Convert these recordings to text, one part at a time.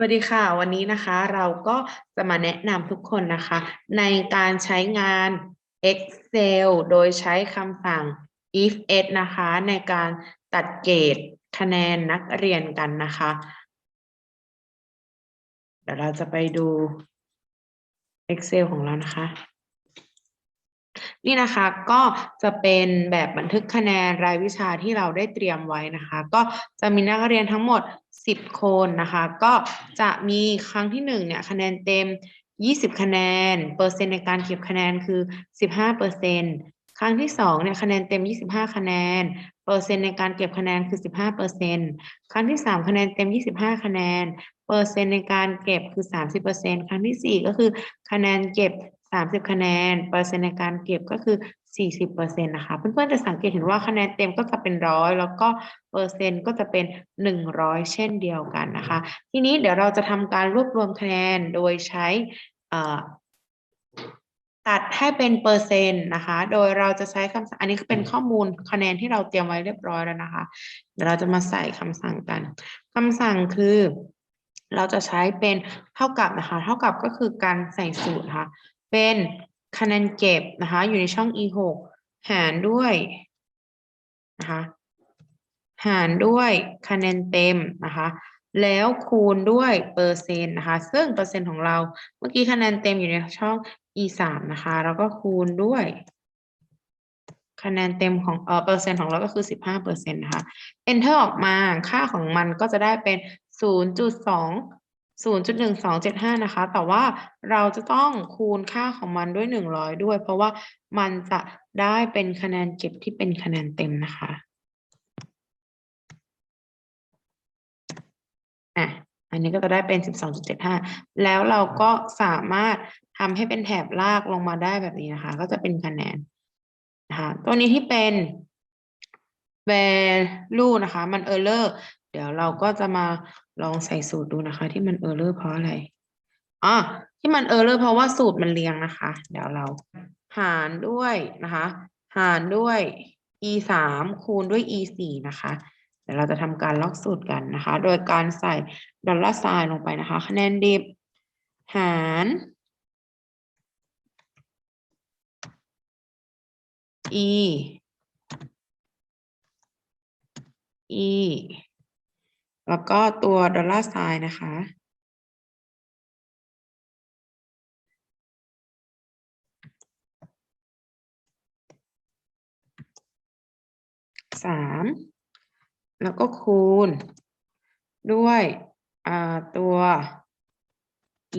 สวัสดีค่ะ วันนี้นะคะเราก็จะมาแนะนำทุกคนนะคะ ในการใช้งาน Excel โดยใช้คำสั่ง if s นะคะ ในการตัดเกรดคะแนนนักเรียนกันนะคะ เดี๋ยวเราจะไปดู Excel ของเรานะคะ นี่นะคะก็จะเป็นแบบบันทึกคะแนนรายวิชาที่เราได้เตรียมไว้นะคะ ก็จะมีนักเรียนทั้งหมด 10 คนนะคะ ก็จะมีครั้งที่1เนี่ยคะแนนเต็ม 20 คะแนน เปอร์เซ็นต์ในการเก็บคะแนนคือ 15เปอร์เซ็นต์ครั้งที่2เนี่ยคะแนนเต็ม 25 คะแนน เปอร์เซ็นต์ในการเก็บคะแนนคือ 15เปอร์เซ็นต์ครั้งที่ 3 คะแนนเต็ม 25 คะแนน เปอร์เซ็นต์ในการเก็บคือ 30เปอร์เซ็นต์ครั้งที่ 4 ก็คือคะแนนเก็บ 30 คะแนน เปอร์เซ็นต์ในการเก็บก็คือ 40เปอร์เซ็นต์นะคะ เพื่อนๆจะสังเกตเห็นว่าคะแนนเต็มก็จะเป็นร้อยแล้วก็เปอร์เซ็นต์ก็จะเป็น 100 เช่นเดียวกันนะคะ ทีนี้เดี๋ยวเราจะทำการรวบรวมคะแนนโดยใช้ตัดให้เป็นเปอร์เซ็นต์นะคะ โดยเราจะใช้คำสั่งอันนี้เป็นข้อมูลคะแนนที่เราเตรียมไว้เรียบร้อยแล้วนะคะ เดี๋ยวเราจะมาใส่คำสั่งกันคำสั่งคือ เราจะใช้เป็นเท่ากับนะคะ เท่ากับก็คือการใส่สูตรค่ะ เป็น คะแนนเก็บนะคะ อยู่ในช่อง e หกหารด้วยนะคะหารด้วยคะแนนเต็มนะคะ แล้วคูณด้วยเปอร์เซ็นต์นะคะ ซึ่งเปอร์เซ็นต์ของเราเมื่อกี้คะแนนเต็มอยู่ในช่อง e สามนะคะ แล้วก็คูณด้วย คะแนนเต็มของเออเปอร์เซ็นต์ของเราก็คือสิบห้าเปอร์เซ็นต์นะคะ enter ออกมาค่าของมันก็จะได้เป็นศูนย์จุดสอง ศูนย์จุดหนึ่งสองเจ็ดห้านะคะ แต่ว่าเราจะต้องคูณค่าของมันด้วยหนึ่งร้อยด้วย เพราะว่ามันจะได้เป็นคะแนนเก็บที่เป็นคะแนนเต็มนะคะอะอันนี้ก็จะได้เป็นสิบสองจุดเจ็ดห้าแล้วเราก็สามารถทำให้เป็นแถบลากลงมาได้แบบนี้นะคะ ก็จะเป็นคะแนนนะคะตัวนี้ที่เป็น value นะคะ มัน error เดี๋ยวเราก็จะมา ลองใส่สูตรดูนะคะ ที่มัน error เพราะอะไรอ๋อที่มัน error เพราะว่าสูตรมันเรียงนะคะ เดี๋ยวเรา หารด้วยนะคะ หารด้วย e สามคูณด้วย e สี่นะคะ เดี๋ยวเราจะทำการล็อกสูตรกันนะคะ โดยการใส่ดอลลาร์ไซน์ลงไปนะคะ คะแนนดิบ หาร e e แล้วก็ตัวดอลลาร์ไซน์นะคะ สาม แล้วก็คูณ ด้วยอ่าตัว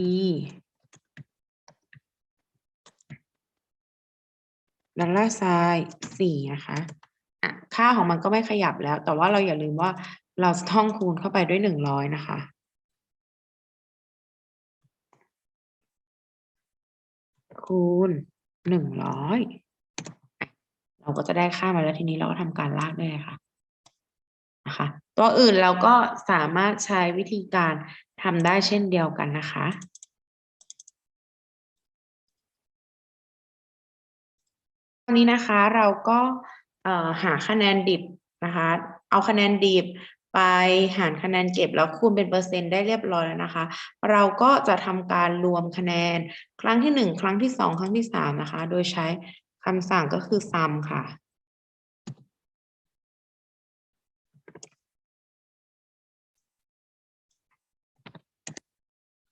e ดอลลาร์ไซน์สี่นะคะ อะค่าของมันก็ไม่ขยับแล้ว แต่ว่าเราอย่าลืมว่าเราจะต้องคูณเข้าไปด้วยหนึ่งร้อยนะคะ คูณหนึ่งร้อยเราก็จะได้ค่ามาแล้วทีนี้เราก็ทำการลากได้ค่ะนะคะ ตัวอื่นเราก็สามารถใช้วิธีการทำได้เช่นเดียวกันนะคะตอนนี้นะคะเราก็ หาคะแนนดิบนะคะ เอาคะแนนดิบไปหารคะแนนเก็บแล้วคูณเป็นเปอร์เซ็นต์ได้เรียบร้อยแล้วนะคะ เราก็จะทำการรวมคะแนนครั้งที่หนึ่งครั้งที่สองครั้งที่สามนะคะ โดยใช้คำสั่งก็คือ sum ค่ะ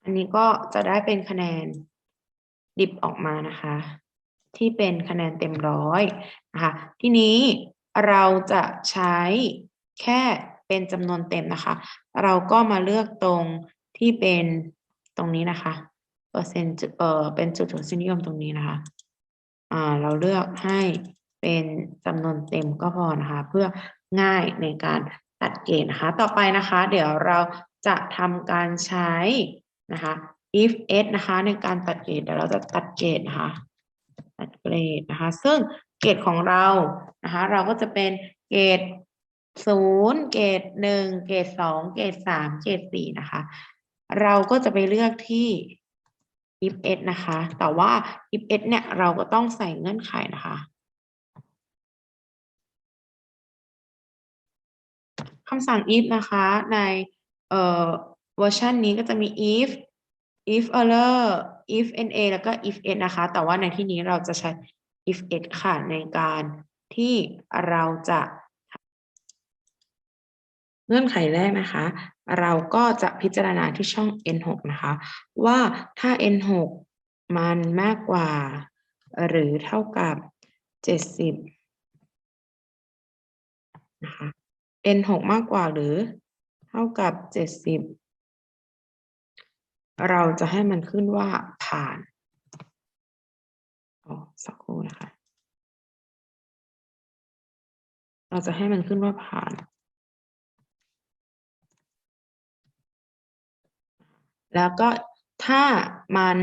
อันนี้ก็จะได้เป็นคะแนนดิบออกมานะคะ ที่เป็นคะแนนเต็มร้อยนะคะทีนี้เราจะใช้แค่เป็นจำนวนเต็มนะคะ เราก็มาเลือกตรงที่เป็นตรงนี้นะคะเปอร์เซ็นต์เอ่อเป็นจุดทศนิยมตรงนี้นะคะอ่าเราเลือกให้เป็นจำนวนเต็มก็พอนะคะ เพื่อง่ายในการตัดเกณฑ์นะคะ ต่อไปนะคะ เดี๋ยวเราจะทำการใช้นะคะ if s นะคะ ในการตัดเกรดเดี๋ยวเราจะตัดเกรดนะคะ ตัดเกรดนะคะ ซึ่งเกรดของเรานะคะ เราก็จะเป็นเกรดศูนย์เกรดหนึ่งเกรดสองเกรดสามเกรดสี่นะคะ เราก็จะไปเลือกที่ if s นะคะ แต่ว่า if s เนี่ยเราก็ต้องใส่เงื่อนไขนะคะคำสั่ง if นะคะในเอ่อเวอร์ชันนี้ก็จะมี if if error if na แล้วก็ if s นะคะ แต่ว่าในที่นี้เราจะใช้ if s ค่ะ ในการที่เราจะเงื่อนไขแรกนะคะ เราก็จะพิจารณาที่ช่อง n6 นะคะ ว่าถ้า n6 มันมากกว่า หรือเท่ากับ 70 นะคะ n6 มากกว่าหรือเท่ากับ 70 เราจะให้มันขึ้นว่าผ่านอ๋อสักครู่นะคะ เราจะให้มันขึ้นว่าผ่านแล้วก็ถ้ามัน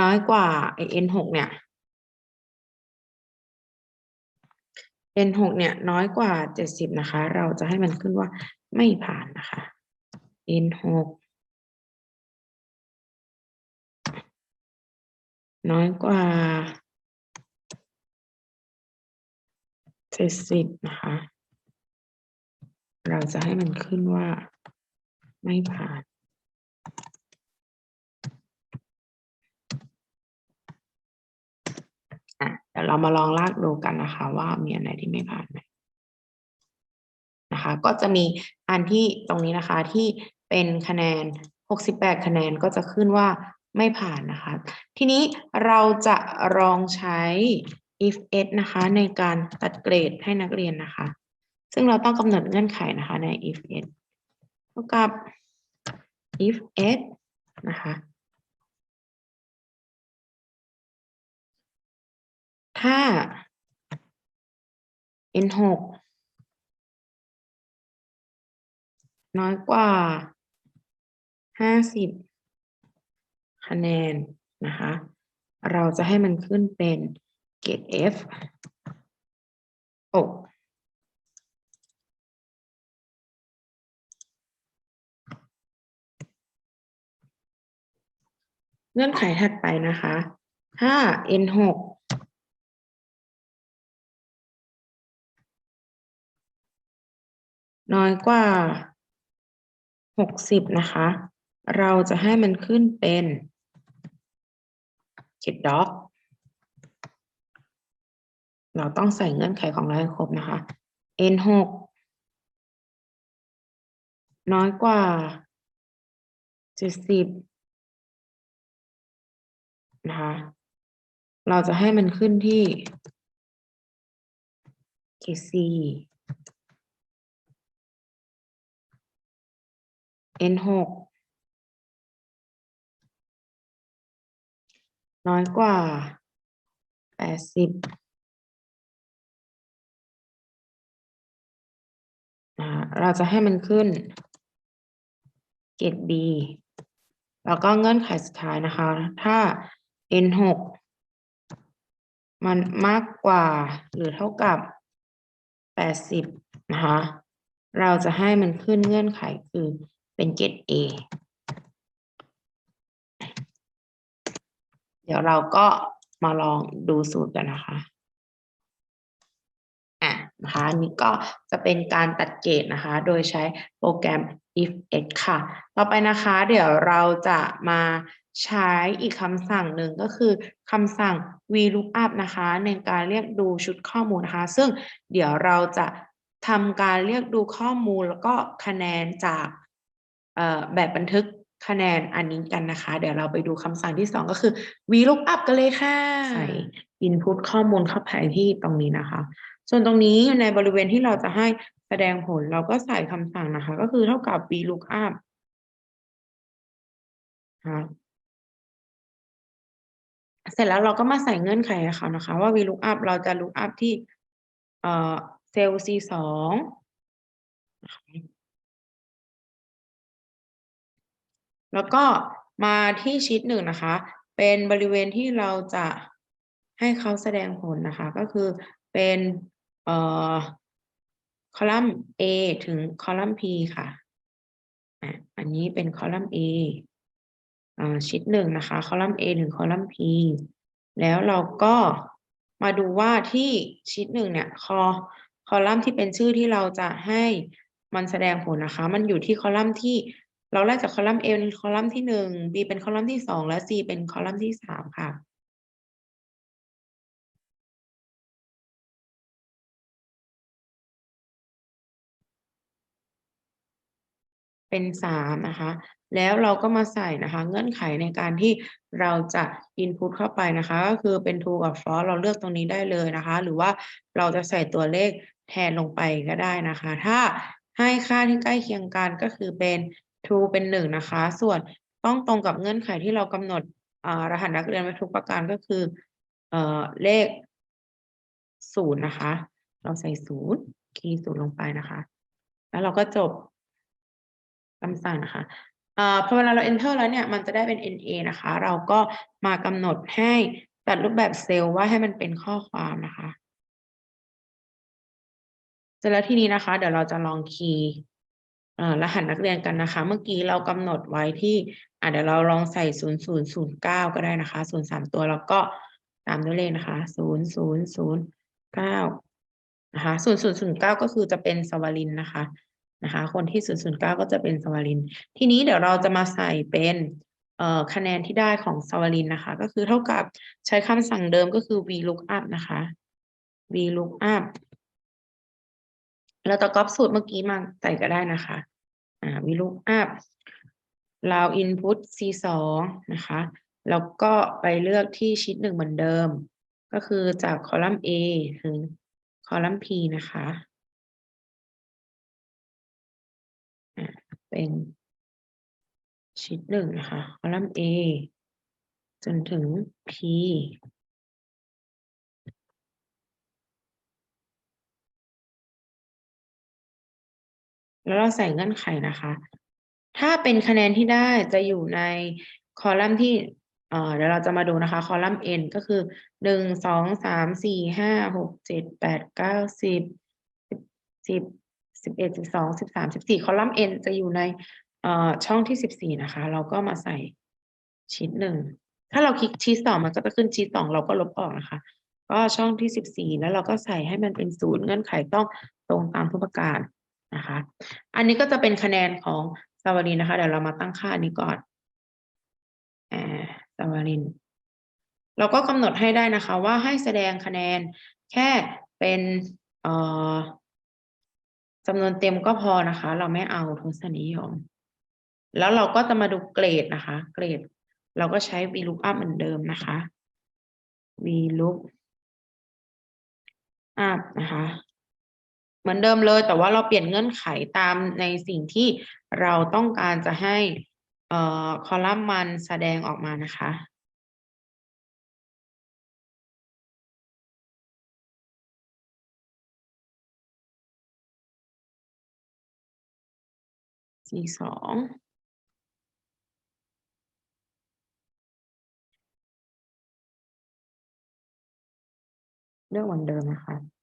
น้อยกว่าไอ n 6เนี่ย n 6เนี่ย น้อยกว่า70นะคะ เราจะให้มันขึ้นว่าไม่ผ่านนะคะ n 6 น้อยกว่า70นะคะ เราจะให้มันขึ้นว่าไม่ผ่านอะเดี๋ยวเรามาลองลากดูกันนะคะ ว่ามีอันไหนที่ไม่ผ่านไหมนะคะ ก็จะมีอันที่ตรงนี้นะคะที่เป็นคะแนน 68 คะแนนก็จะขึ้นว่า ไม่ผ่านนะคะ ทีนี้เราจะลองใช้ if s นะคะ ในการตัดเกรดให้นักเรียนนะคะ ซึ่งเราต้องกำหนดเงื่อนไขนะคะใน if s เท่ากับ if s นะคะ ถ้า n หกน้อยกว่าห้าสิบ คะแนนนะคะ เราจะให้มันขึ้นเป็นเกรด F โอ้เงื่อนไขถัดไปนะคะถ้า n หกน้อยกว่าหกสิบนะคะ เราจะให้มันขึ้นเป็น เจ็ดด็อกเราต้องใส่เงื่อนไขของเราให้ครบนะคะ n หกน้อยกว่าเจ็ดสิบนะคะเราจะให้มันขึ้นที่เกรด C n หก น้อยกว่าแปดสิบเราจะให้มันขึ้นเกรด B แล้วก็เงื่อนไขสุดท้ายนะคะ ถ้า n หกมันมากกว่าหรือเท่ากับแปดสิบนะคะ เราจะให้มันขึ้นเงื่อนไขคือเป็นเกรด A เดี๋ยวเราก็มาลองดูสูตรกันนะคะอะนะคะนนี้ก็จะเป็นการตัดเกรดนะคะ โดยใช้โปรแกรม if x ค่ะ ต่อไปนะคะ เดี๋ยวเราจะมาใช้อีกคำสั่งหนึ่งก็คือคำสั่ง VLOOKUP นะคะ ในการเรียกดูชุดข้อมูลนะคะ ซึ่งเดี๋ยวเราจะทำการเรียกดูข้อมูลแล้วก็คะแนนจากแบบบันทึก คะแนนอันนี้กันนะคะ เดี๋ยวเราไปดูคำสั่งที่สองก็คือ VLOOKUP กันเลยค่ะ ใส่ input ข้อมูลเข้าไปที่ตรงนี้นะคะ ส่วนตรงนี้ในบริเวณที่เราจะให้แสดงผลเราก็ใส่คำสั่งนะคะ ก็คือเท่ากับ VLOOKUP ค่ะเสร็จแล้วเราก็มาใส่เงื่อนไขนะคะนะคะ ว่า VLOOKUP เราจะ lookup ที่เซลล์ C2 แล้วก็มาที่ชีตหนึ่งนะคะ เป็นบริเวณที่เราจะให้เขาแสดงผลนะคะ ก็คือเป็นเอ่อคอลัมน์ A ถึงคอลัมน์ P ค่ะ อันนี้เป็นคอลัมน์ A ชีตหนึ่งนะคะ คอลัมน์ A ถึงคอลัมน์ P แล้วเราก็มาดูว่าที่ชีตหนึ่งเนี่ยคอคอลัมน์ที่เป็นชื่อที่เราจะให้มันแสดงผลนะคะ มันอยู่ที่คอลัมน์ที่ เราไล่จากคอลัมน์ A เป็นคอลัมน์ที่หนึ่ง B เป็นคอลัมน์ที่สองและ C เป็นคอลัมน์ที่สามค่ะ เป็นสามนะคะ แล้วเราก็มาใส่นะคะ เงื่อนไขในการที่เราจะ input เข้าไปนะคะ ก็คือเป็น true กับ false เราเลือกตรงนี้ได้เลยนะคะ หรือว่าเราจะใส่ตัวเลขแทนลงไปก็ได้นะคะ ถ้าให้ค่าที่ใกล้เคียงกันก็คือเป็น true เป็นหนึ่งนะคะ ส่วนต้องตรงกับเงื่อนไขที่เรากำหนดรหัสนักเรียนไว้ทุกประการก็คือเอเลขศูนย์นะคะ เราใส่ศูนย์คีย์ศูนย์ลงไปนะคะ แล้วเราก็จบคำสั่งนะคะอ่าพอเวลาเรา enter แล้วเนี่ยมันจะได้เป็น NA นะคะ เราก็มากำหนดให้ตัดรูปแบบเซลล์ว่าให้มันเป็นข้อความนะคะเสร็จแล้วทีนี้นะคะ เดี๋ยวเราจะลองคีย์ รหัสนักเรียนกันนะคะ เมื่อกี้เรากำหนดไว้ที่อ่าเดี๋ยวเราลองใส่ศูนย์ศูนย์ศูนย์เก้าก็ได้นะคะศูนย์สามตัวแล้วก็ตามด้วยเลขนะคะศูนย์ศูนย์ศูนย์เก้านะคะศูนย์ศูนย์ศูนย์เก้าก็คือจะเป็นสวรินนะคะนะคะ คนที่ศูนย์ศูนย์เก้าก็จะเป็นสวริน ทีนี้เดี๋ยวเราจะมาใส่เป็นคะแนนที่ได้ของสวรินนะคะ ก็คือเท่ากับใช้คำสั่งเดิมก็คือ VLOOKUP นะคะ VLOOKUP เราจะก๊อปสูตรเมื่อกี้มาใส่ก็ได้นะคะ อ่า VLOOKUP เรา input C สองนะคะ แล้วก็ไปเลือกที่ชีตหนึ่งเหมือนเดิม ก็คือจากคอลัมน์ A ถึงคอลัมน์ P นะคะเป็นชีตหนึ่งนะคะ คอลัมน์ A จนถึง P แล้วเราใส่เงื่อนไขนะคะ ถ้าเป็นคะแนนที่ได้จะอยู่ในคอลัมน์ที่เดี๋ยวเราจะมาดูนะคะ คอลัมน์ n ก็คือหนึ่งสองสามสี่ห้าหกเจ็ดแปดเก้าสิบสิบสิบเอ็ดสิบสองสิบสามสิบสี่คอลัมน์ n จะอยู่ในช่องที่สิบสี่นะคะ เราก็มาใส่ชีตหนึ่งถ้าเราคลิกชีตสองมันก็จะขึ้นชีตสองเราก็ลบออกนะคะ ก็ช่องที่สิบสี่แล้วเราก็ใส่ให้มันเป็นศูนย์เงื่อนไขต้องตรงตามทุกประการ นะคะ อันนี้ก็จะเป็นคะแนนของสวรินทร์นะคะ เดี๋ยวเรามาตั้งค่านี้ก่อนอ่าสวรินทร์เราก็กำหนดให้ได้นะคะ ว่าให้แสดงคะแนนแค่เป็นจำนวนเต็มก็พอนะคะ เราไม่เอาทศนิยม แล้วเราก็จะมาดูเกรดนะคะ เกรด เราก็ใช้ VLOOKUP เหมือนเดิมนะคะ VLOOKUP นะคะ เหมือนเดิมเลย แต่ว่าเราเปลี่ยนเงื่อนไขตามในสิ่งที่เราต้องการจะให้เอ่อคอลัมน์มันแสดงออกมานะคะ C สองเลือกวันเดิมนะคะ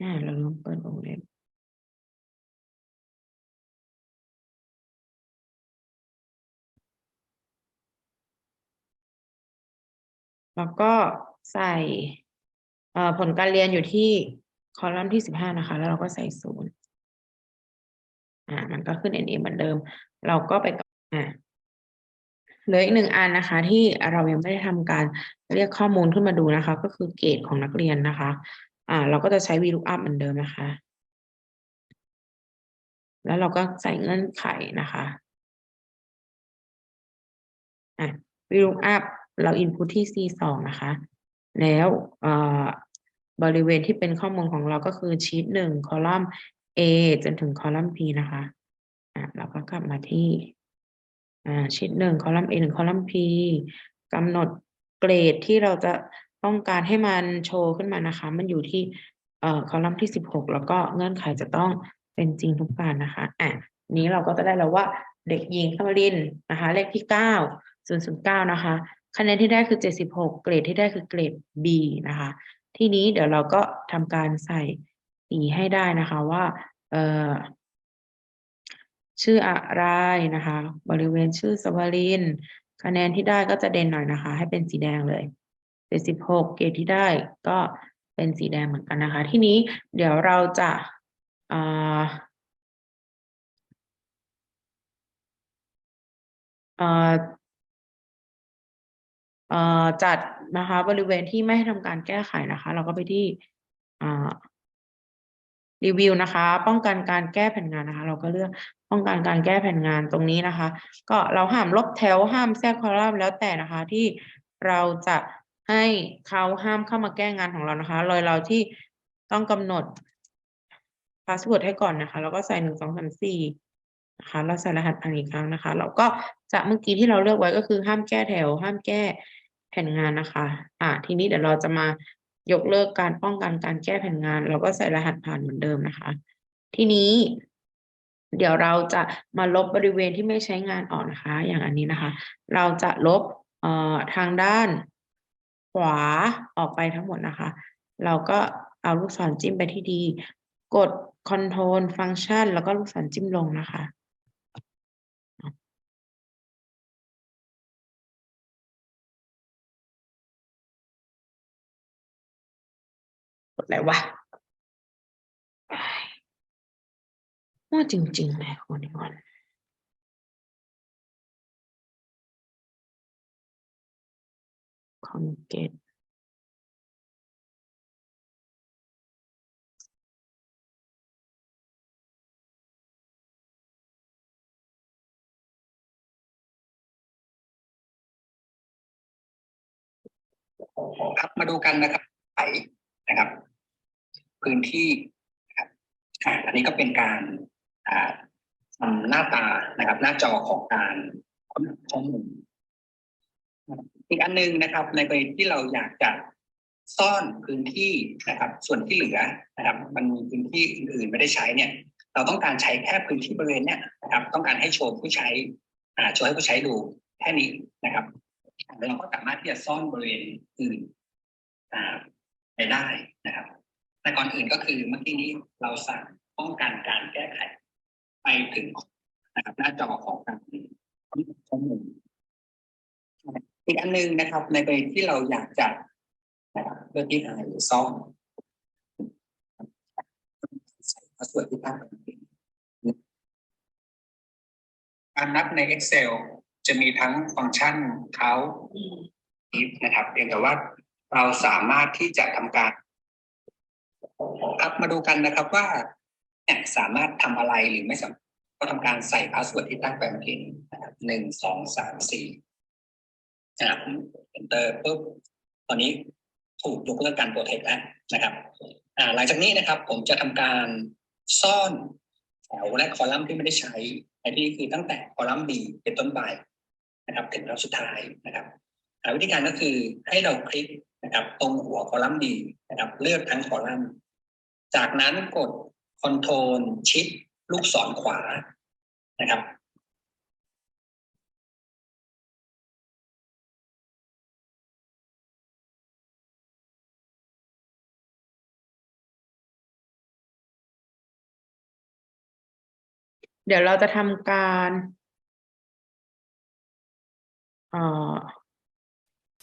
อ่าเราลองเปิดวงเล็บแล้วก็ใส่ผลการเรียนอยู่ที่คอลัมน์ที่สิบห้านะคะ แล้วเราก็ใส่ศูนย์อ่า มันก็ขึ้น NA เหมือนเดิม เราก็ไปอ่าเหลืออีกหนึ่งอันนะคะ ที่เรายังไม่ได้ทำการเรียกข้อมูลขึ้นมาดูนะคะ ก็คือเกรดของนักเรียนนะคะ อ่า เราก็จะใช้ VLOOKUP เหมือนเดิมนะคะ แล้วเราก็ใส่เงื่อนไขนะคะอะ VLOOKUP เรา input ที่ C สองนะคะ แล้วเอ่อบริเวณที่เป็นข้อมูลของเราก็คือชีตหนึ่งคอลัมน์ A จนถึงคอลัมน์ P นะคะอะเราก็กลับมาที่อ่าชีตหนึ่งคอลัมน์ A หนึ่งคอลัมน์ P กำหนดเกรดที่เราจะ ต้องการให้มันโชว์ขึ้นมานะคะ มันอยู่ที่เอ่อคอลัมน์ที่สิบหกแล้วก็เงื่อนไขจะต้องเป็นจริงทุกการนะคะอะนี้เราก็จะได้แล้วว่าเด็กหญิงคมรินนะคะ เลขที่เก้าศูนย์ศูนย์เก้านะคะ คะแนนที่ได้คือเจ็ดสิบหกเกรดที่ได้คือเกรด B นะคะ ที่นี้เดี๋ยวเราก็ทำการใส่สีให้ได้นะคะว่าเอ่อชื่ออะไรนะคะ บริเวณชื่อสวรินคะแนนที่ได้ก็จะเด่นหน่อยนะคะ ให้เป็นสีแดงเลย เจ็ดสิบหกเกรดที่ได้ก็เป็นสีแดงเหมือนกันนะคะ ทีนี้เดี๋ยวเราจะเออเออเออจัดนะคะบริเวณที่ไม่ให้ทำการแก้ไขนะคะ เราก็ไปที่รีวิวนะคะ ป้องกันการแก้แผนงานนะคะ เราก็เลือกป้องกันการแก้แผนงานตรงนี้นะคะ ก็เราห้ามลบแถวห้ามแทรกคอลัมน์แล้วแต่นะคะที่เราจะ ให้เขาห้ามเข้ามาแก้งานของเรานะคะโดยเราที่ต้องกำหนดพาสเวิร์ดให้ก่อนนะคะ แล้วก็ใส่หนึ่งสองสามสี่นะคะแล้วใส่รหัสผ่านอีกครั้งนะคะ เราก็จะเมื่อกี้ที่เราเลือกไว้ก็คือห้ามแก้แถว ห้ามแก้แผนงานนะคะ อ่า ทีนี้เดี๋ยวเราจะมายกเลิกการป้องกันการแก้แผนงาน เราก็ใส่รหัสผ่านเหมือนเดิมนะคะ ทีนี้ เดี๋ยวเราจะมาลบบริเวณที่ไม่ใช้งานออกนะคะ อย่างอันนี้นะคะ เราจะลบเอ่อทางด้าน ขวาออกไปทั้งหมดนะคะ เราก็เอาลูกศรจิ้มไปที่ดี กด Control ฟังก์ชันแล้วก็ลูกศรจิ้มลงนะคะกดอะไรวะมั่วจริงๆเลยคนนี้วัน คอนเกตครับมาดูกันนะครับไถนะครับ พื้นที่นะครับอันนี้ก็เป็นการทำหน้าตานะครับ หน้าจอของการค้นหาข้อมูล อีกอันหนึงนะครับ ในกรณีที่เราอยากจะซ่อนพื้นที่นะครับ ส่วนที่เหลือนะครับ มันมีพื้นที่อื่นๆไม่ได้ใช้เนี่ย เราต้องการใช้แค่พื้นที่บริเวณเนี้ยนะครับ ต้องการให้โชว์ผู้ใช้อ่าโชว์ให้ผู้ใช้ดูแค่นี้นะครับเราก็สามารถที่จะซ่อนบริเวณอื่นอ่าไปได้นะครับ แต่ก่อนอื่นก็คือเมื่อกี้นี้เราสั่งป้องกันการแก้ไข ไปถึงนะครับหน้าจอของการข้อมูล อีกอันหนึงนะครับ ในกรณีที่เราอยากจะนะครับเลือกที่หายหรือซ่อมใส่พาสเวิร์ดที่ตั้งการนับใน Excel จะมีทั้งฟังก์ชันเขานี้นะครับเพียงแต่ว่าเราสามารถที่จะทำการ ครับมาดูกันนะครับว่าเนี่ยสามารถทำอะไรหรือไม่สามารถก็ทำการใส่พาสเวิร์ดที่ตั้งไปเมื่อกี้นี้นหนึ่งสองสามสี่ นะครับ enter ปุ๊บตอนนี้ถูกยกเลิกการโปรเทคแล้วนะครับอ่าหลังจากนี้นะครับ ผมจะทำการซ่อนแถวและคอลัมน์ที่ไม่ได้ใช้ในที่นี้คือตั้งแต่คอลัมน์ B เป็นต้นไปนะครับ ถึงรอบสุดท้ายนะครับวิธีการก็คือให้เราคลิกนะครับ ตรงหัวคอลัมน์ดีนะครับ เลือกทั้งคอลัมน์ จากนั้นกด Ctrl Shift ลูกศรขวานะครับ เดี๋ยวเราจะทำการ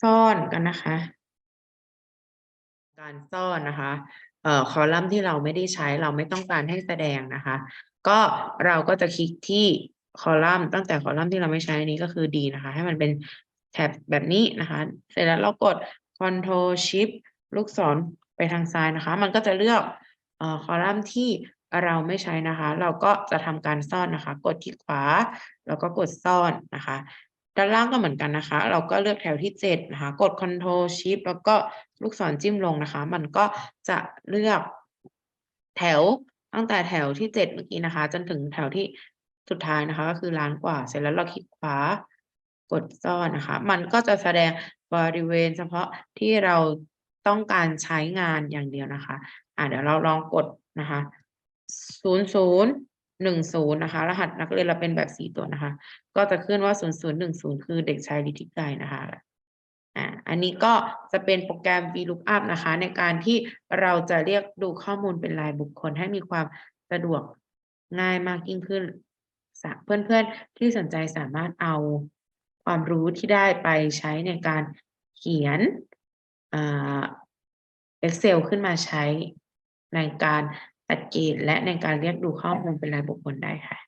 ซ่อนกันนะคะ การซ่อนนะคะเอ่อคอลัมน์ที่เราไม่ได้ใช้เราไม่ต้องการให้แสดงนะคะ ก็เราก็จะคลิกที่คอลัมน์ตั้งแต่คอลัมน์ที่เราไม่ใช้นี้ก็คือดีนะคะ ให้มันเป็นแท็บแบบนี้นะคะ เสร็จแล้วเรากด Ctrl Shift ลูกศรไปทางซ้ายนะคะ มันก็จะเลือกเอ่อคอลัมน์ที่ เราไม่ใช้นะคะ เราก็จะทำการซ่อนนะคะ กดที่ขวา แล้วก็กดซ่อนนะคะ ด้านล่างก็เหมือนกันนะคะ เราก็เลือกแถวที่เจ็ดนะคะ กด Ctrl Shift แล้วก็ลูกศรจิ้มลงนะคะ มันก็จะเลือกแถวตั้งแต่แถวที่เจ็ดเมื่อกี้นะคะ จนถึงแถวที่สุดท้ายนะคะ ก็คือล้านกว่า เสร็จแล้วเราคลิกขวากดซ่อนนะคะ มันก็จะแสดงบริเวณเฉพาะที่เราต้องการใช้งานอย่างเดียวนะคะ อ่าเดี๋ยวเราลองกดนะคะ ศูนย์ศูนย์หนึ่งศูนย์นะคะ รหัสนักเรียนเราเป็นแบบสี่ตัวนะคะ ก็จะขึ้นว่า0010คือเด็กชายลิธิไกรนะคะอ่าอันนี้ก็จะเป็นโปรแกรม VLOOKUP นะคะ ในการที่เราจะเรียกดูข้อมูลเป็นรายบุคคลให้มีความสะดวกง่ายมากยิ่งขึ้นเพื่อนๆที่สนใจสามารถเอาความรู้ที่ได้ไปใช้ในการเขียนอ่า Excel ขึ้นมาใช้ในการ ตัดเกณฑ์และในการเรียกดูข้อมูลเป็นรายบุคคลได้ค่ะ